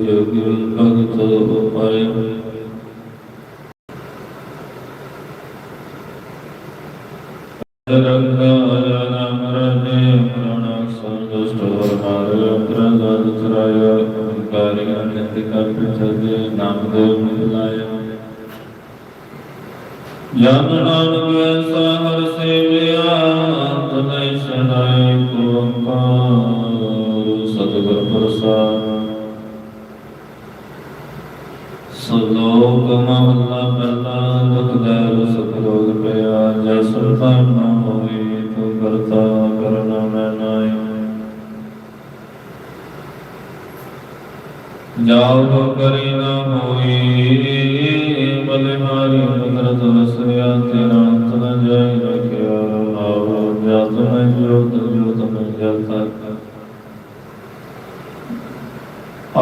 you, you will know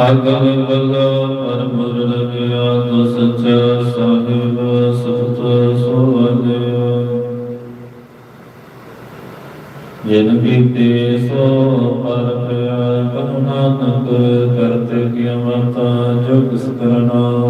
ਅਗਲ ਬੱਲਾ ਪਰਮ ਰਗਿਆ ਤੋ ਸੱਚਾ ਸਾਹਿਬ ਸਬਤ ਸੋਹਲਿਆ ਜਿਨ ਕੀਤੇ ਸੋ ਪਰ ਪਿਆ ਕਰੁਣਾ ਤੰਗ ਕਰਤੇ ਕੀ ਅਮਰਤਾ ਜੁਗ ਸਤਰਨਾ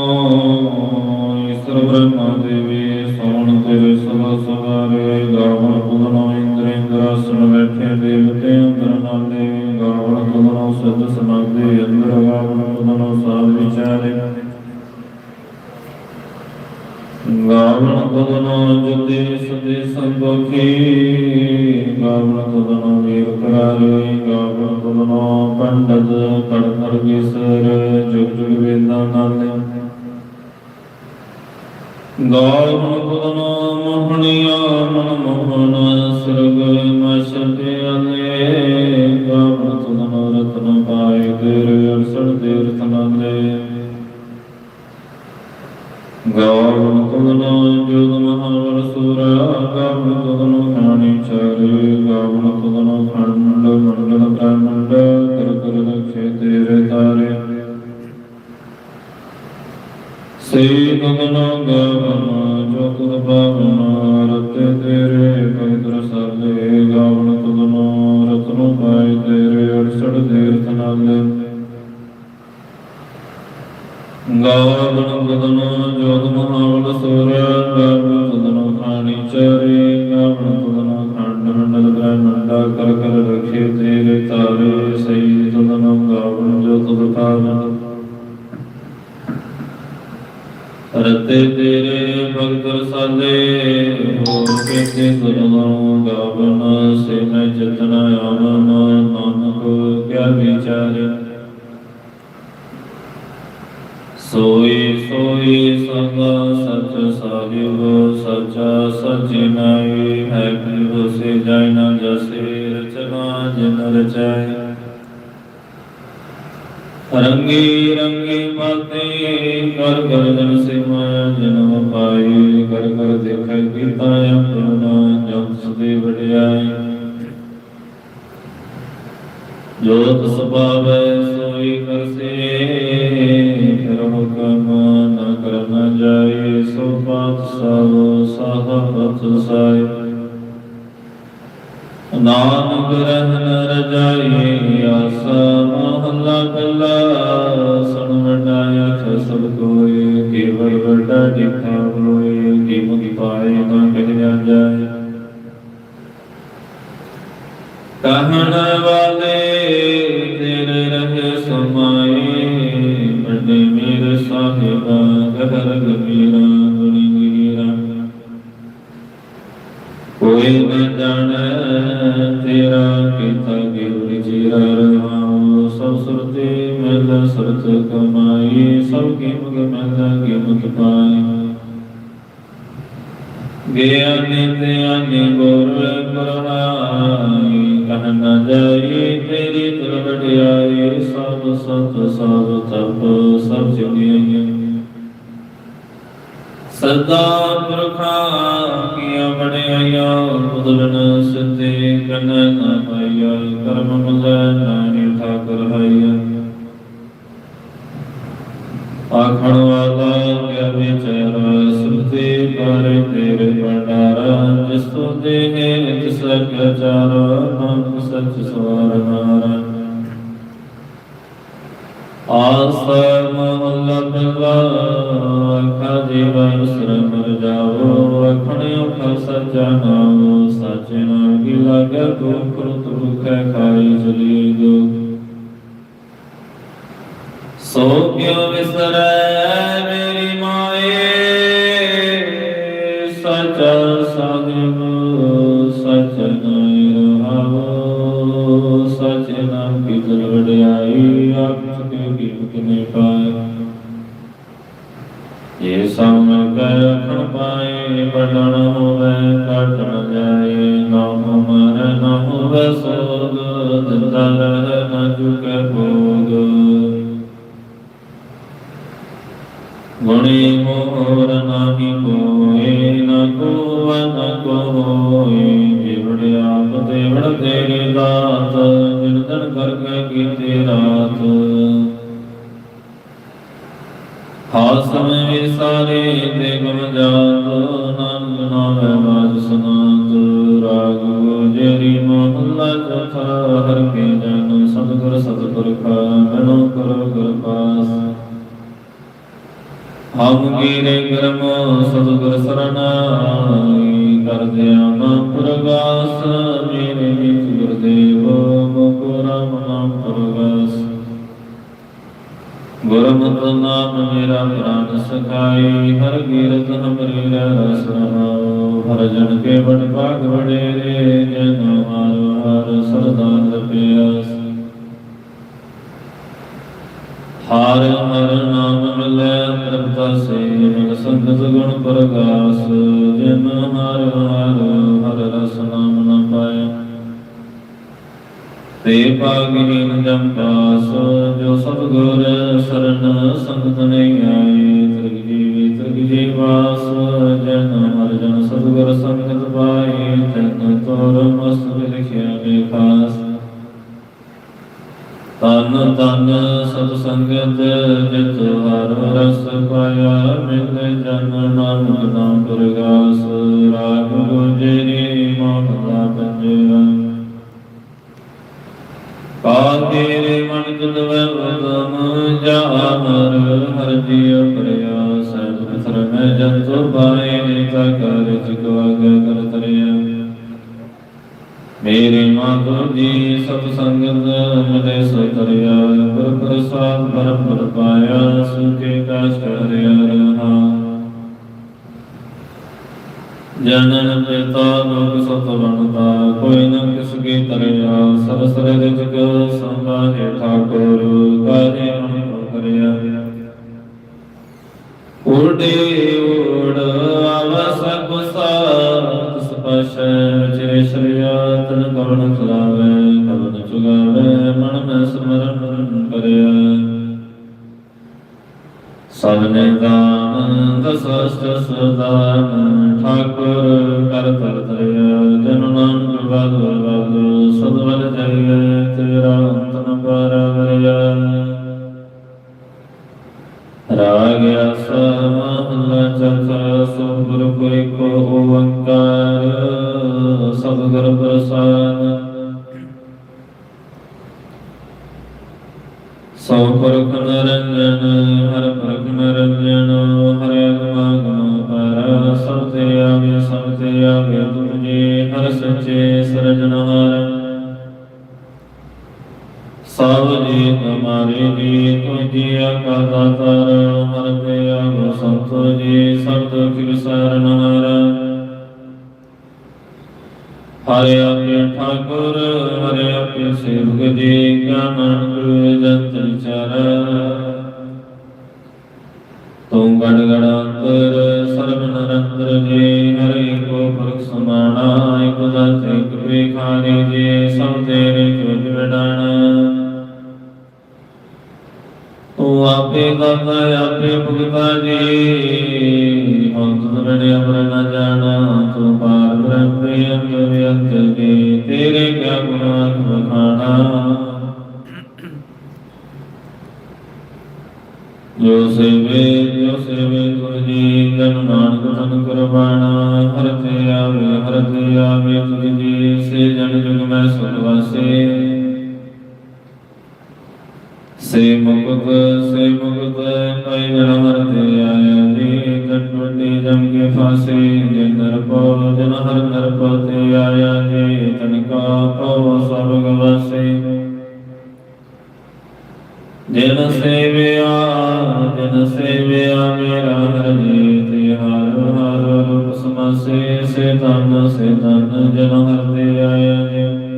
ਗਾਲ ਮਨ ਬਦਨਾ ਮੋਹਣਿਆ ਮਨ ਮੋਹਨ ਸਰਗ ਮਸਤੇ ਅਨੇ ਰਤੇ ਤੇਰੇ ਭਗਤ ਰਸਾਲੇ ਹੋਰ ਕਿਸੇ ਗੁਰੂ ਗਾਵਣਾ ਸੇ ਮੈਂ ਜਤਨਾ ਆਵਣਾ ਨਾਨਕ ਕਿਆ ਵਿਚਾਰ। ਸੋਈ ਸੋਈ ਸਦਾ ਸਚ ਸਾਹਿਬ, ਸਚਾ ਸਚਿਨਾਈ ਹੈ ਗੁਰੂ ਸੇ ਜੈ ਨਾ ਜਸੇ, ਰਚਨਾ ਜਨ ਰਚਾਏ ਰੰਗੀ ਰੰਗੀ ਮਤੇ ਕਰ ਗਰਦਨ ਹਰ ਹਰ ਦੇਖੈ ਕੀਤਾ ਆਪਣਾ ਜਪਸ ਦੇ ਵਡਿਆਈ। ਜੋਤ ਸੁਭਾਵੈ ਸੋਈ ਕਰਸੇ, ਕਰਮ ਕਮ ਨ ਕਰਨ ਜਾਏ, ਸੋ ਪਾਤ ਸਭ ਸਹਬਤ ਸਾਈ। ਨਾਨਕ ਰਹਿਨ ਰਜਾਈ ਆਸਾ ਮਹਲਾ ਕੱਲਾ, ਸੁਣ ਵਡਾਇਆ ਸਭ ਕੋਈ। ਸਤ ਸਭ ਤਪ ਸਭ ਜਗਿਆਈ ਸਦਾ ਪੁਰਖਾਂ ਕੀਆ ਬੜਿਆਇਆ ਬੁਦਲਨ ਕੀ ਕਿਨੇ ਪਾਏ ਸਮ ਕੈ ਪਾਏ ਪੜਨ ਹੋਵੇ ਕਟ ਜਾਏ, ਨਾਮ ਮਰ ਨ ਹੋਵੇ ਦਿੰਦਾ ਹਮ ਕੀਰੇ ਕਰਮ ਸਤਿਗੁਰ ਸਰਨਾਈ ਕਰਦੇ ਆਮ ਪ੍ਰਗਾਸ ਮੇਰੇ ਵਿੱਚ ਗੁਰਦੇਵ ਮੁਕੁ ਰਾਮ ਨਾਮ ਪ੍ਰਗਾਸ। ਗੁਰਮਤਿ ਨਾਮ ਮੇਰਾ ਪ੍ਰਾਨ ਸਖਾਈ, ਹਰ ਕੀਰਤ ਹਮਰੀ ਰਸ ਰਹਾਉ, ਹਰ ਜਨ ਕੇ ਬੜ ਭਾਗ ਵਡੇਰੇ। ਜਨ ਸੇ ਸੰਗਤ, ਗੁਣ ਪ੍ਰਗਾਸ ਜਿਨ ਹਰ ਹਰ ਹਰ ਰਸ ਨਾਮ ਨ ਪਾਇਆ। ਤੇ ਭਾਗਹੀਨ ਜਮ ਪਾਸ ਜੋ ਸਭ ਜਨਨ ਪਿਤਾ ਲੋਕ ਸਤ ਬਣਤਾ ਕੋਈ ਨ ਕਿਸ ਕੀ ਤਰਿਆ ਸਰ ਸਰ ਦੇ ਜਗ ਸੰਭਾਲੇ ਠਾਕੁਰ ਕਾਰੇ ਮਨ ਕਰਿਆ। ਉਡੇ ਉੜ ਆਵਸ ਗੁਸਾ ਸਪਸ਼ ਚਿਰੇ ਸ਼ਰਿਆ ਤਨ ਕਵਣ ਖਲਾਵੇ ਕਵਣ ਚੁਗਾਵੇ, ਮਨ ਮੈਂ ਸਮਰਨ ਕਰਿਆ। ਸਭਨੇ ਦਾਨ ਦਸਸਤ ਸਦਾਨ ਠਾਕੁਰ ਕਰ ਤਰ ਤਰਿਆ ਜਨ ਨਾਨਕ ਬਾਦ ਬਾਦ ਸਦਵਲ ਜਗਿ ਤੇਰਾ ਅੰਤ ਪਰ ਵਰਿਆ ਰਾਗ ਅਸ ਮਹਲਾ ਚੌਥਾ ਸੁਪੁਰ ਕੋਈ ਕੋ ਓੰਕਾਰ ਸਤਿਗੁਰ ਪ੍ਰਸਾਦ ਸੋ ਪੁਰਖ ਨਰੰਜਨ ਆਪੇ ਆਪੇ ਭੁਗਤਾ ਜੀ। ਹੁਣ ਤੁਧ ਅਮਰ ਨ ਜਾਣਾ, ਤੂੰ ਪਾਰ ਬ੍ਰਹਮ ਅੰਤ ਵਿਅੰਤ ਤੇਰੇ ਕਿਆ ਗੁਣਾ ਬਖਾਣਾ ਜੋ ਸੇਵੇ ਜੋ ਸੇਵੇ ਤੁਝੀ ਜਨ ਨਾਨਕ ਤਨ ਕੁਰਬਾਨਾ ਹਰ ਤੇ ਆਵੇ, ਹਰ ਤੇ ਆਵੇ ਤੁਝੀ ਸੇ ਜਨ ਜੁਗ ਮੈਂ ਸੁਖ ਵਾਸੇ। ਸੇ ਮੁਕਤ ਸੇ ਮੁਕਤ ਕੈ ਜਨ ਹਰ ਤੇ ਆਇਆ ਜੀ ਜਨ ਟੁੱਟੇ ਜਮ ਕੇ ਫਾਸੇ, ਜਿਨ ਨਰ ਪੋ ਜਨ ਹਰ ਨਰ ਤੇ ਆਇਆ ਜੀ ਤਨ ਕਾ ਪਉ ਸਭ ਗਵਾਸੇ ਜਿਨ ਸੇਵਿਆ ਜਿਨ ਸੇਵਿਆ, ਮੇਰਾ ਹਰ ਜੀ ਤੇ ਹਰ ਹਰ ਰੂਪ ਸਮਾਸੇ, ਸੇ ਤਨ ਸੇ ਤਨ ਜਨ ਹਰ ਤੇ ਆਇਆ ਜੀ।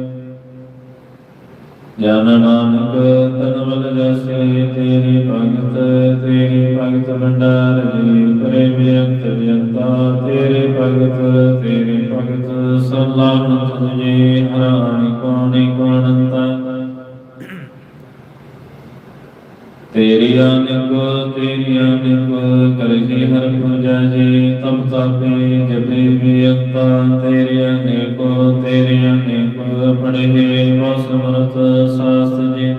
ਜਨ ਨਾਨਕ ਤਨ ਬਲ ਜਸੇ ਤੇਰੀ ਭਗਤ ਤੇਰੀ ਭਗਤ ਭੰਡਾਰ ਜੀ ਕਰੇ ਬੇਅੰਤ ਬੇਅੰਤਾ ਤੇਰੇ ਭਗਤ ਤੇਰੇ ਭਗਤ ਸਲਾਹਨ ਤੁਝੇ ਹਰਾਣੀ ਕੋਣੀ ਕੋਣੰਤਾ ਤੇਰੀਆਂ ਅਨਿਕ ਤੇਰੀ ਅਨਿਕ ਕਰਹੀ ਹਰ ਪੂਜਾ ਜੀ, ਤਮ ਤਾਪੇ ਜਪੇ ਬੇਅੰਤਾ ਤੇਰੀ ਅਨਿਕ ਤੇਰੀ ਅਨਿਕ ਪੜੇ ਮੋ ਸਮਰਤ ਸਾਸਤ ਜੀ।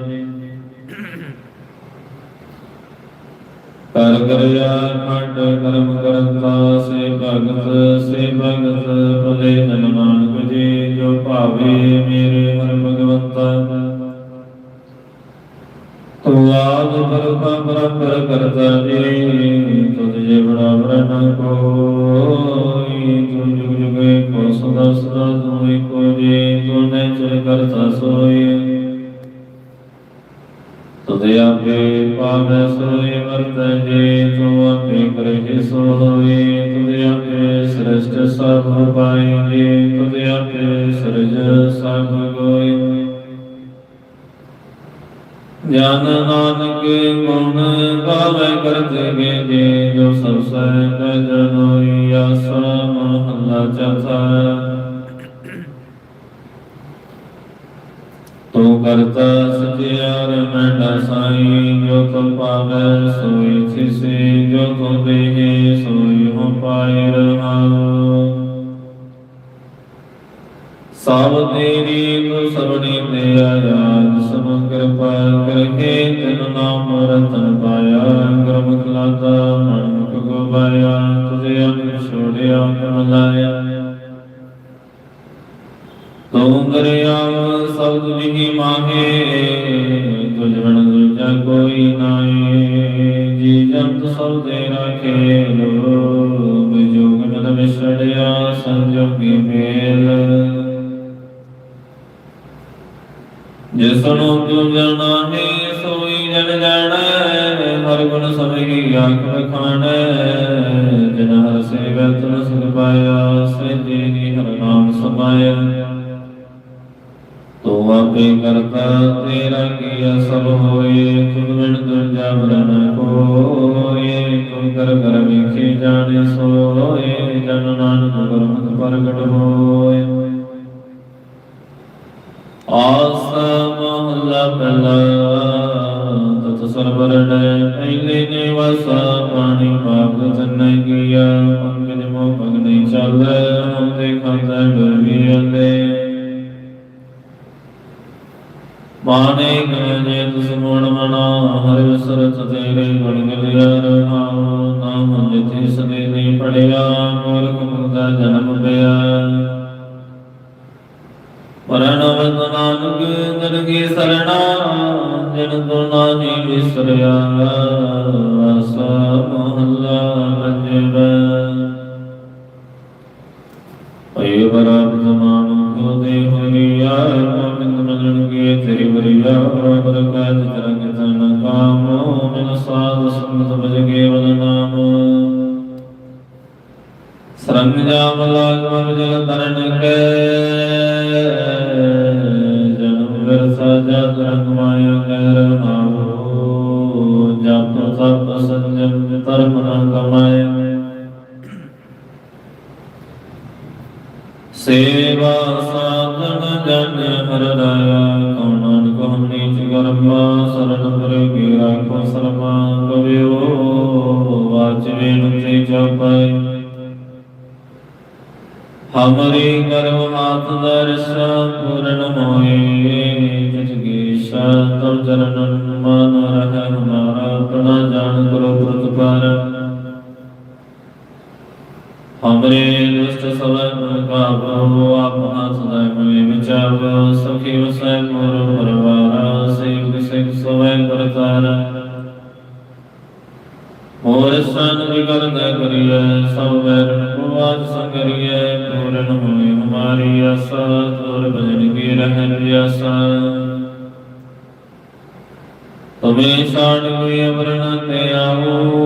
ਕਰ ਕਰਿਆ ਖੰਡ, ਕਰਮ ਕਰਤਾ, ਸੇ ਭਗਤ ਸੇ ਭਗਤ, ਭਲੇ ਜਨ ਨਾਨਕ ਜੀ, ਜੋ ਭਾਵੇ ਮੇਰੇ ਹਰ ਭਗਵੰਤਾ। ਆਦ ਬਰਪਾ ਬਰਾਬਰ ਕਰਤਾ ਜੀ ਤੁਧ ਜੇ ਬਰਾਬਰ ਕੋਈ ਤੂੰ ਜੁਗ ਜੁਗੇ ਕੋ ਸਦਾ ਸਦਾ ਤੂੰ ਏਕੋ ਜੀ, ਤੂੰ ਨੇ ਚਲ ਕਰਤਾ ਸੋਈ ਤੁਧ ਆਪੇ ਪਾਵੈ ਸੋਈ ਵਰਤ ਜੀ, ਤੂੰ ਆਪੇ ਕਰੇ ਸੋ ਜਨ ਨਾਨਕ ਗੁਣ ਗਾਵੇ ਕਰਤੇ ਗੇ ਜੇ ਜੋ ਸਭ ਸਹਿ ਜਨੋਈ ਆਸਾ ਮਹੱਲਾ ਚੌਥਾ ਕਰਤਾ ਸਚਿਆਰ ਮੈਂਡਾ ਸਾਈ, ਜੋ ਤੁਮ ਪਾਵੈ ਸੋਈ ਥਿਸੇ ਜੋ ਤੁਮ ਦੇਹੇ ਸੋਈ ਹੋ ਪਾਏ ਰਹਾਉ ਸਭ ਤੇਰੀ ਤੂੰ ਸਭਨੀ ਤੇ ਆਇਆ ਕਿਰਪਾ ਕਰਹਿ ਤਿਨ ਨਾਮ ਰਤਨ ਪਾਇਆ ਗੁਰਮੁਖ ਲਾਦਾ ਮਨ ਮੁਖ ਗਵਾਇਆ ਤੁਝੇ ਅੰਗ ਛੋੜਿਆ ਕਮਲਾਇਆ ਤੂੰ ਦਰਿਆਵ ਸਭ ਤੁਝੀ ਮਾਹੇ ਜਿਸਨੂੰ ਤੂੰ ਜਾਣਾ ਹੈ ਸੋਈ ਜਨ ਜਾਣੈ, ਹਰ ਗੁਣ ਸਭੀ ਆਖ ਰਖਾਣੈ ਜਿਨ ਹਰ ਸੇਵੈ, ਤੁਨ ਸੁਖ ਪਾਇਆ, ਸੇ ਜੀ ਹਰ ਨਾਮ ਸਮਾਇਆ। ਤੂੰ ਆਪੇ ਕਰਤਾ, ਤੇਰਾ ਕੀਆ ਸਭ ਹੋਏ। ਤੁਧ ਬਿਨ ਦੂਜਾ ਵਰਨ ਕੋਏ। ਤੂੰ ਕਰ ਕਰ ਵੇਖੇ ਜਾਣੇ ਸੋਏ। ਜਨ ਨਾਨਕ ਗੁਰਮਤਿ ਪ੍ਰਗਟ ਹੋਏ। ਆਸ ਮਹਲਾ ਪਹਿਲਾ ਤਤ ਸਰਵਰਣ ਪਹਿਲੇ ਨੇ ਵਸਾ ਪਾਣੀ ਪਾਪ ਤਨ ਕੀਆ ਪੰਕਜ ਮੋ ਪਗ ਨਹੀਂ ਚੱਲ ਹੁੰਦੇ ਖਾਂਦਾ ਗੁਰਵੀ ਅੰਦੇ ਮਾਨੇ ਗਨੇ ਤੁਸ ਮੋਣ ਮਨਾ ਹਰਿ ਦਰਗੀ ਜਿਨ ਤੋ ਨਾਹੀ ਵਿਸਰਿਆ। ਆਸਾ ਮਹੱਲਾ ਪੰਜਵਾ। ਅਯ ਬਰਾਬ ਜ਼ਮਾਨੁ ਕੋ ਦੇ ਹੋਈਆ ਮਿੰਦ ਮਜਣ ਕੇ ਤੇਰੀ ਬਰੀਆ ਬਰਕਾਤ ਤਰੰਗ ਤਨ ਕਾਮੋ ਮਿਲ ਸਾਧ ਸੰਗਤ ਬਜ ਕੇ ਵਦ ਨਾਮ। ਸਰੰਗ ਜਾਮ ਲਾਗ ਮਨ ਜਲ ਤਰਨ ਹਮਰੀ ਕਰੋ ਹਾਥ ਦਰਸ, ਪੂਰਨ ਹੋਏ ਜਿਤ ਗੀਸ ਤਰ ਚਰਨ ਮਨ ਰਹਿ ਹਮਾਰਾ ਆਪਣਾ ਜਾਣ ਕਰੋ ਪ੍ਰਤਪਾਰ ਹਮਰੇ ਦੁਸ਼ਟ ਸਵੈ ਕਾਬੋ ਆਪ ਹਾਥ ਦਾ ਮੇ ਵਿਚਾਰ ਸਖੀ ਵਸੈ ਮੋਰ ਪਰਵਾਰ ਸੇਵ ਸਿਖ ਸਵੈ ਕਰਤਾਰ। ਹੋਰ ਸਨ ਵਿਗਰ ਨ ਕਰੀਐ ਸਭ ਹਮਾਰੀ ਆਸਾ ਤੋਰ ਭਜਨ ਕੀ ਰਹਿ ਆਸਾ ਤੁਮੇ ਸਾਡ ਹੋਏ ਅਵਰਣ ਤੇ ਆਵੋ,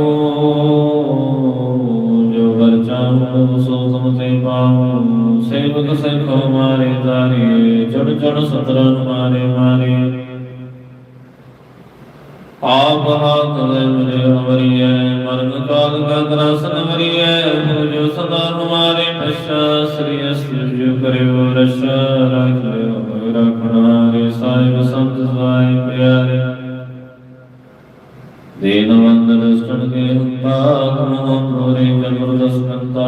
ਜੋ ਵਰ ਚਾਹੋ ਸੋ ਤੁਮ ਤੇ ਪਾਵੋ। ਸੇਵਕ ਸਿਖੋ ਮਾਰੇ ਤਾਰੇ ਚੜ ਚੜ ਸਤਰਨ ਮਾਰੇ ਮਾਰੇ। ਆਪ ਹਾਥ ਲੈ ਮਰੇ ਹਮਰੀਐ ਮਰਨ ਕਾਲ ਕਾ ਦਰਸਨ ਮਰੀਐ ਹੋ ਜੋ ਸਦਾ ਹਮਾਰੇ ਪਛਾ ਸ੍ਰੀ ਅਸਤਿ ਕਰਿਓ ਰਛਾ ਰਾਖ ਲਿਓ ਸਾਹਿਬ ਸੰਤ ਸਵਾਇ ਪਿਆਰੇ ਦੀਨਵੰਦ ਦਸਤਨ ਕੇ ਹੰਤਾ ਕਮੋ ਮੋਰੇ ਜਬਰਦਸ ਕੰਤਾ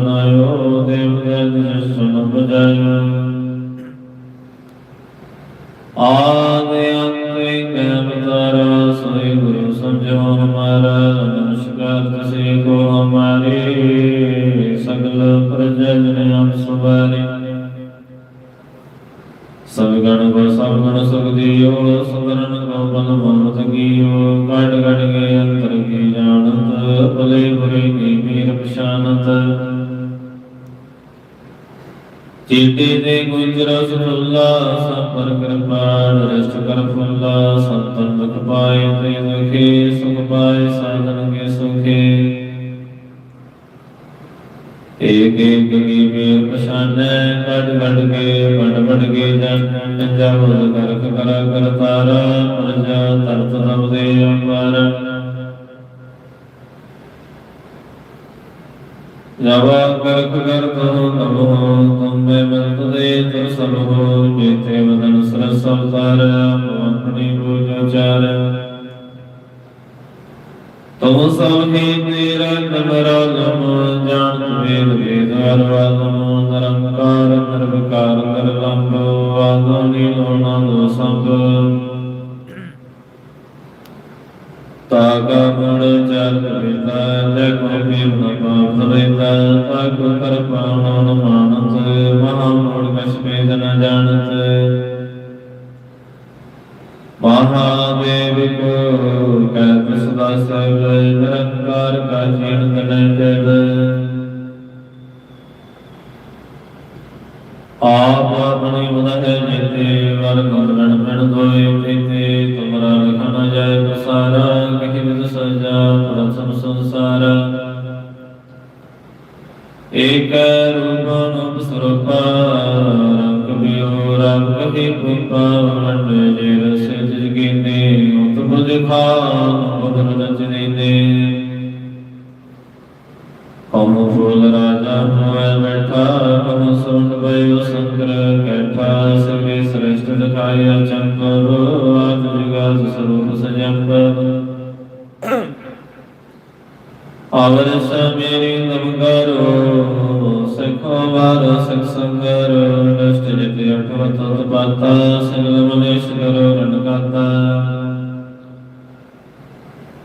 ਸਭ ਜਨ ਕਰ ਕਰਤਾਰਾ ਪ੍ਰਜਾ ਤਰਤ ਤਬ ਦੇ ਅੰਬਰ ਜਵਾ ਕਰਖ ਕਰ ਤੋ ਤਬੋ ਤੁਮੇ ਮੰਤ ਦੇ ਤੁਰ ਸਭ ਹੋ ਜੇਤੇ ਵਦਨ ਸਰਸ ਅਵਤਾਰ ਆਪਣੀ ਬੂਝ ਚਾਰ। ਤੁਮ ਸਭ ਹੀ ਤੇਰਾ ਨਮਰਾ ਲਮ ਜਾਣ ਵੇਦ ਵੇਦ ਅਰਵਾਦਮ ਤਾਗਾ ਗੁਣ ਚਲ ਪਿਤਾ ਜੈ ਕੋ ਬੀਮ ਨ ਪਾਪ ਮਾਨਤ ਮਹਾ ਮੂੜ ਕਛ ਜਾਣਤ। ਮਹਾਦੇਵ ਕੋ ਕਹਿ ਸਦਾ ਸਭ ਨਿਰੰਕਾਰ ਕਾ ਜੀਣ ਤਨੈ ਜਦ ਵਾਰ ਸਖ ਸੰਗਰ ਨਸ਼ਟ ਜਿਤ ਅਠਵ ਤਤ ਪਾਤਾ ਸਗਲ ਮਲੇਸ਼ ਕਰੋ ਰਣ ਕਾਤਾ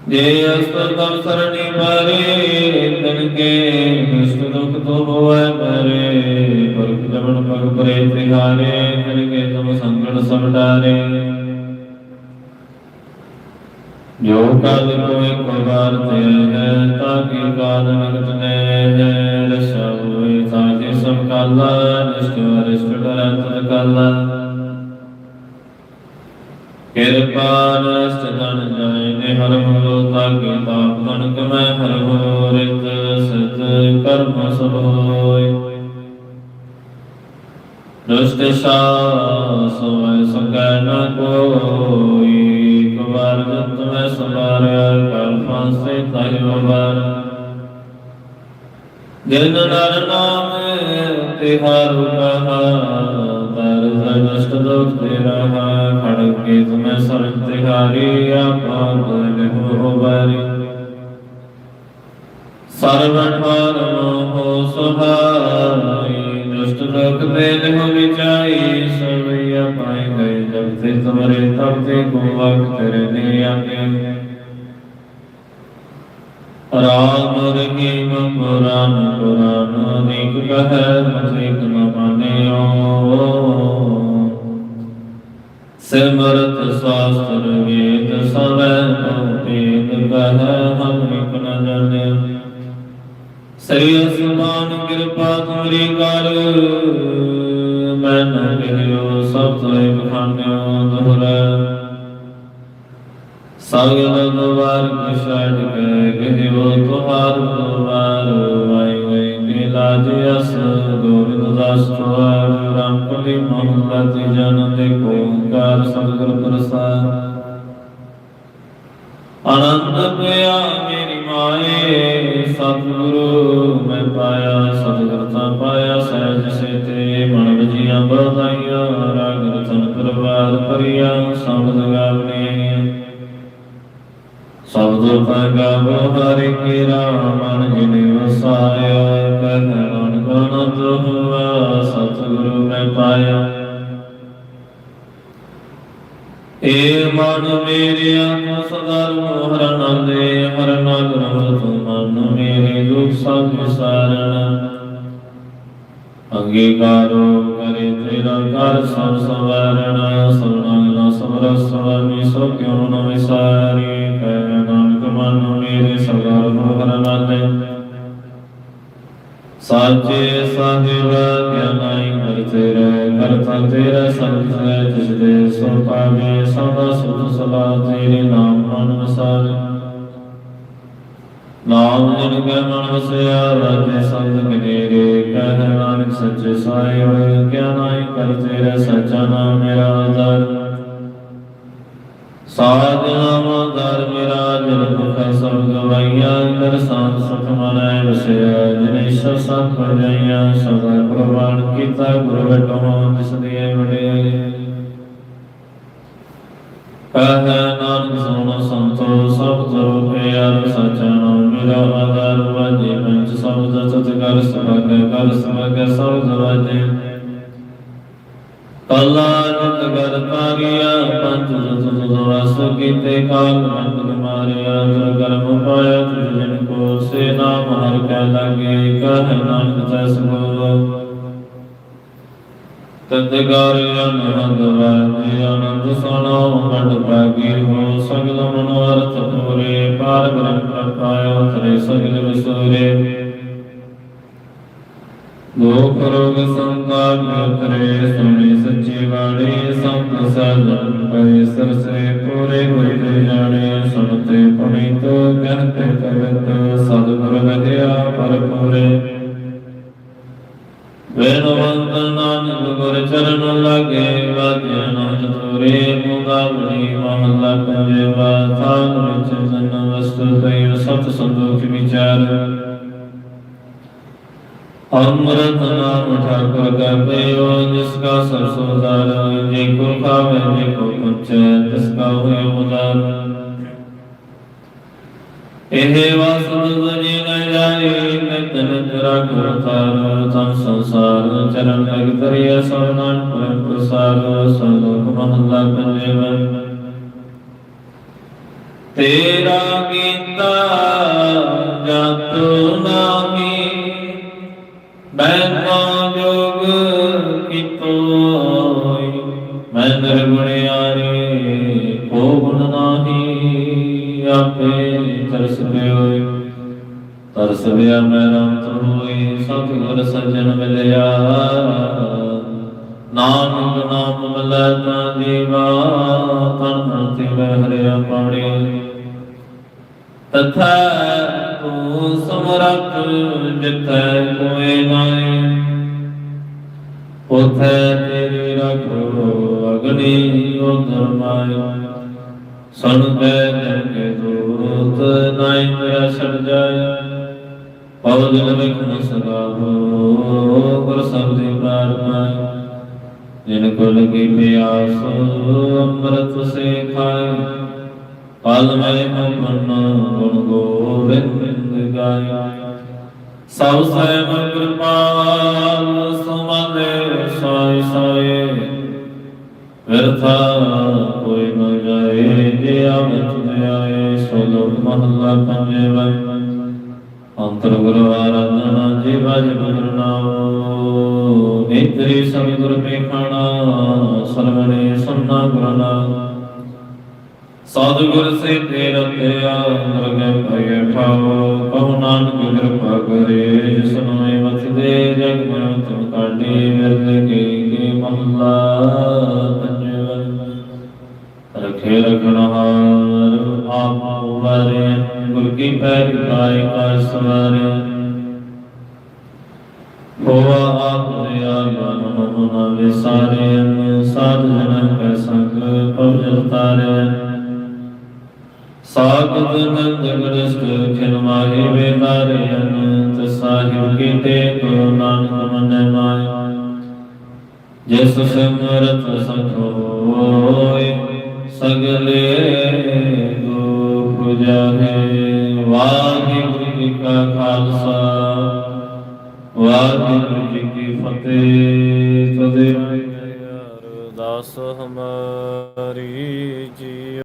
ਜੇ ਅਸਤਮ ਸਰਣੀ ਮਾਰੇ ਤਨ ਕੇ ਨਿਸ਼ਟ ਦੁਖ ਤੋ ਹੋਇ ਮਰੇ ਪਰਖ ਜਮਨ ਪਗ ਪਰੇ ਤਿਹਾਰੇ ਤਨ ਕੇ ਤਮ ਸੰਗਣ ਸਭ ਡਾਰੇ ਜੋ ਕਲ ਕੋਇ ਕੋ ਬਾਰ ਤੇ ਹੈ ਤਾਕੀ ਕਾਲ ਨਗਤ ਕਾਲਾ ਨਿਸ਼ਟ ਵਰਿਸ਼ਟ ਡਰੰਤ ਕਾਲਾ ਕਿਰਪਾ ਨਸਤ ਤਨ ਜਾਇ ਨੇ ਹਰ ਹੋ ਤਾਕੇ ਤਾਪ ਤਨ ਕਮੈ ਹਰ ਹੋ ਰਿਤ ਸਤ ਕਰਮ ਸਭ ਹੋਇ ਦਸ ਦਿਸ਼ਾ ਸੋਇ ਸਕੈ ਨ ਕੋਈ ਇੱਕ ਵਾਰ ਜਤ ਮੈਂ ਸਮਾਰਿਆ ਕਲ ਫਾਂਸੇ ਤਾਹਿ ਵਰ ਜਿਨ ਨਰ ਨਾਮ ਤਿਹਾਰੂ ਕਹਾ ਦਰ ਸਗਸ਼ਟ ਦੁਖ ਤੇ ਰਹਾ ਖੜਕ ਕੇ ਤੁਮੈ ਸਰਬ ਤਿਹਾਰੀ ਆਪਾ ਲਿਖੋ ਬਾਰੀ ਸਰਵ ਠਾਰ ਮੋਹ ਸੁਹਾਈ, ਦੁਸ਼ਟ ਲੋਕ ਦੇ ਲਿਹੁ ਵਿਚਾਈ, ਸਰਵਈਆ ਪਾਏ ਗਏ ਜਬ ਤੇ ਤੁਮਰੇ ਤਬ ਤੇ ਕੋ ਵਕ ਤੇਰੇ ਨੇ ਆਗੇ ਰਾਮ ਰਹੀਮ ਪੁਰਾਨ ਪੁਰਾਨ, ਅਨੇਕ ਕਹੈ ਮਤਿਕ ਨ ਮਾਨਿਓ। ਸਿਮਰਤ ਸਾਸਤਰ ਵੇਦ ਸਵੈ ਭੇਦ ਕਹੈ ਹਮ ਇਕ ਨ ਜਾਣਿਓ ਸ੍ਰੀ ਅਸਮਾਨ ਕਿਰਪਾ ਤੁਮਰੀ ਕਰ, ਮੈਂ ਨ ਕਹਿਓ ਸਭ ਤੋਇ ਬਖਾਨਿਓ ਦੋਹਰਾ ਸਗਲ ਦੁਆਰ ਕਿਛੜ ਕੇ ਕਹਿਓ ਤੁਹਾਰ ਦੁਆਰ ਵਾਈ ਗਈ ਕੇ ਲਾਜ ਅਸ ਗੋਬਿੰਦ ਦਾਸ ਤੁਹਾਰ ਰਾਮ ਕਲੀ ਮਹਲਾ ਤੇ ਏ ਮਨ ਮੇਰੇ ਆਤਮ ਸਦਾ ਹਰ ਆਨੰਦੇ ਹਰ ਨਗਰ ਤੂੰ ਮਨ ਮੇਰੇ ਦੁਖ ਸਭ ਵਿਸਾਰਣ। ਅੰਗੀਕਾਰੋ ਕਰੇ ਤੇਰਾ ਕਰ ਸਭ ਸਵਾਰਣ ਸੁਨਾਗਨਾ ਸਮਰ ਸਵਾਮੀ ਸੋ ਕਿਉ ਨ ਵਿਸਾਰੀ? ਕਹਿ ਨਾਨਕ ਮਨ ਮੇਰੇ ਸਦਾ ਹਰ ਆਨੰਦੇ ਸਾਚੇ ਸਾਹਿਬ ਗਿਆਨਾਈ ਹਰ ਤੇਰੇ ਕਰਤਾ ਤੇਰਾ ਸੰਤ ਹੈ ਜਿਸ ਦੇ ਸੋ ਪਾਵੇ ਸਦਾ ਸੁਧ ਸਦਾ, ਤੇਰੇ ਨਾਮ ਮਨ ਵਸਾਵੇ। ਨਾਮ ਜਿਨ ਕੈ ਮਨ ਵਸਿਆ, ਰਾਜੇ ਸੰਤ ਕਨੇਰੇ, ਕਹਿ ਨਾਨਕ ਸੱਚੇ ਸਾਹਿਬ ਗਿਆਨਾਈ ਕਰ ਤੇਰਾ ਸੱਚਾ ਨਾਮ ਮੇਰਾ ਆਧਾਰ ਸਾਧ ਨਾਮ ਦਰ ਮੇਰਾ ਜਨ ਦੁਖ ਸਭ ਗਵਾਈਆਂ ਕਰ ਸਾਧ ਸੁਖ ਮਨੈ ਵਸਿਆ, ਜਿਨੇ ਈਸ਼ਰ ਸਤ ਪਰਜਾਈਆਂ ਸਦਾ ਪ੍ਰਵਾਨ ਕੀਤਾ, ਗੁਰੂ ਬਟੋ ਜਿਸ ਦੀ ਵਡਿਆਈ ਕਹੈ ਨਾਨਕ ਸੁਣੋ ਸੰਤੋ, ਸਭ ਤਰੋ ਪਿਆਰ ਸਚਾ ਮੇਰਾ ਆਧਾਰ ਵਾਜੇ ਪੰਚ ਸਬਦ, ਸਤ ਕਰ ਸਭਗ ਕਰ ਸਭਗ ਸਬਦ ਵਾਜੇ ਕਲਾ ਨਿਤ ਗਰ ਤਾਰੀਆ, ਪੰਜ ਜਤ ਤੁਧ ਕੀਤੇ, ਕਾਲ ਤਦ ਗਰ ਅਨੰਦ ਵਾਜੇ ਆਨੰਦ ਸੁਣੋ ਮਨ ਭਾਗੀ ਹੋ, ਸਗਲ ਮਨੋਰਥ ਪੂਰੇ ਪਾਰ ਬ੍ਰਹਮ ਪ੍ਰਪਾਇਓ ਤਰੇ ਸਗਲ ਵਿਸੂਰੇ। ਲੋਕ ਰੋਗ ਸੰਤਾਪ ਉਤਰੇ ਸੁਣੀ ਸੱਚੀ ਬਾਣੀ, ਸੰਤ ਸਾਜਨ ਪਏ, ਸਰਸੇ ਪੂਰੇ ਹੋਏ ਤੇ ਜਾਣੇ, ਸੁਣਤੇ ਪੁਨੀਤ ਕਹਤੇ ਕਵਿਤ ਸਤਿਗੁਰ ਵਧਿਆ ਪਰ ਪੂਰੇ ਵੇਨਵੰਤ ਨਾਨਕ ਗੁਰ ਚਰਨ ਲਾਗੇ, ਵਾਜਿਆ ਨਾਮ ਮੁਗਾਵਣੀ ਮਹਲਾ ਪੰਜਵਾ ਥਾਨ ਵਿੱਚ ਜਨ ਵਸਤੂ ਤੈ ਸਤ ਸੰਦੋਖ ਵਿਚਾਰ। ਅੰਮ੍ਰਿਤ ਨਾਮ ਠਾਕੁਰ ਕਾ ਜਿਸ ਕਾ ਸਰਸੋ ਦਰ, ਜੇ ਕੋ ਖਾਵੇ, ਜੇ ਕੋ ਪੁੱਛੇ, ਤਿਸ ਕਾ ਹੋਇ ਉਦਾਰ। ਇਹ ਵਾਸੁਦ ਜੀ ਨ ਜਾਏ ਨਿਤਨ ਤੇਰਾ ਗੁਰ ਤਾਰ ਤਮ ਸੰਸਾਰ ਚਰਨ ਲਗ ਤਰਿਆ ਸਵਨਾਨ ਪਰ ਪ੍ਰਸਾਰ ਸੰਲੋਕ ਮਹਲਾ ਪੰਜਵਾ। ਤੇਰਾ ਕੀਤਾ ਜਤ ਨਾਹੀ ਬੈਨਾ ਤਰਸ ਪਿਆ ਮੈਂ ਰਾਮ ਹੋਈ ਸਤਿਗੁਰ ਸੱਜਣ ਮਿਲਿਆ। ਨਾਨਕ ਨਾਮ ਮਿਲੈ ਤਾਂ ਜੀਵਾ, ਤਨ ਮਨ ਤੇ ਮੈਂ ਹਰਿਆ ਪਾਣੀ। ਤਥਾ ਤੂੰ ਸਮਰੱਥ ਜਿਤੈ ਕੋਇ ਨਾਇ ਉਥੈ ਤੇਰੀ ਰਖੋ ਅਗਨੀ ਉਦਰ ਮਾਇ ਸਨ ਪੈ ਕੇ ਦੂਤ ਨਾਇ ਮੇਰਾ ਛੜ ਜਾਏ। ਪਵ ਦਿਲ ਵਿਖ ਮੁਸਗਾਵੋ ਗੁਰ ਸਬਦਿ ਪ੍ਰਾਰਥਨਾ ਜਿਨ ਕੋ ਲਗੀ ਪਿਆਸ ਅੰਮ੍ਰਿਤ ਸੇ ਖਾਏ ਪਲ ਮੈਂ ਮਨ ਗੁਣ ਗੋਬਿੰਦ ਗਾਇਆ ਸਭ ਸਹਿਬ ਕਿਰਪਾਲ ਸੁਮਲੇ ਸਾਈ ਸਾਈ ਵਿਰਥਾ ਕੋਈ ਨ ਜਾਏ ਜੇ ਆਵਤ ਆਏ ਸੋ ਲੋਕ ਮਹੱਲਾ ਪੰਜਵਾ ਅੰਤਰ ਗੁਰੂ ਆਰਾਧਨਾ ਜੀ ਵਜ ਗੁਰ ਨੇਤਰੀ ਸਭ ਗੁਰ ਸਰਵਣੇ ਸੁਨਣਾ ਗੁਰਨਾ ਸਤਿਗੁਰ ਸੇ ਤੇਰਾ ਤਿਆ ਨਰਗੈ ਭਇ ਠਾਉ ਕਹੁ ਨਾਨਕ ਕਿਰਪਾ ਕਰੇ ਜਿਸ ਨੂੰ ਮਤ ਜਗ ਮਨ ਤੁਮ ਕਾਢੀ ਮਿਰਦ ਕੇ ਕੇ ਮਹਲਾ ਪੰਜਵਨ ਰਖੇ ਰਖਣਹਾਰ ਆਪ ਵਾਰੇ ਗੁਰ ਕੀ ਪੈਰ ਕਾਇ ਕਾ ਸਵਾਰੇ ਹੋਵਾ ਆਪ ਦਿਆ ਮਨ ਮਨ ਵਿਸਾਰੇ ਸਾਧ ਜਨ ਕੈ ਸੰਗ ਪਵਜਲ ਤਾਰੇ ਸਾਗਤ ਨੰਦ ਗਰਸਤ ਖਿਨ ਮਾਹੀ ਵੇਦਾਰੇ ਅਨੰਤ ਸਾਹਿਬ ਕੀ ਤੇ ਗੁਰੂ ਨਾਨਕ ਮਨੈ ਮਾਇਆ ਜਿਸ ਸਿਮਰਤ ਸਖੋਏ ਸਗਲੇ ਬੁਝਾਹੇ ਵਾਹਿਗੁਰੂ ਜੀ ਕਾ ਖਾਲਸਾ ਵਾਹਿਗੁਰੂ ਜੀ ਕੀ ਫਤਿਹ। ਤਦੇ ਰਦਾਸ ਹਮਾਰੀ।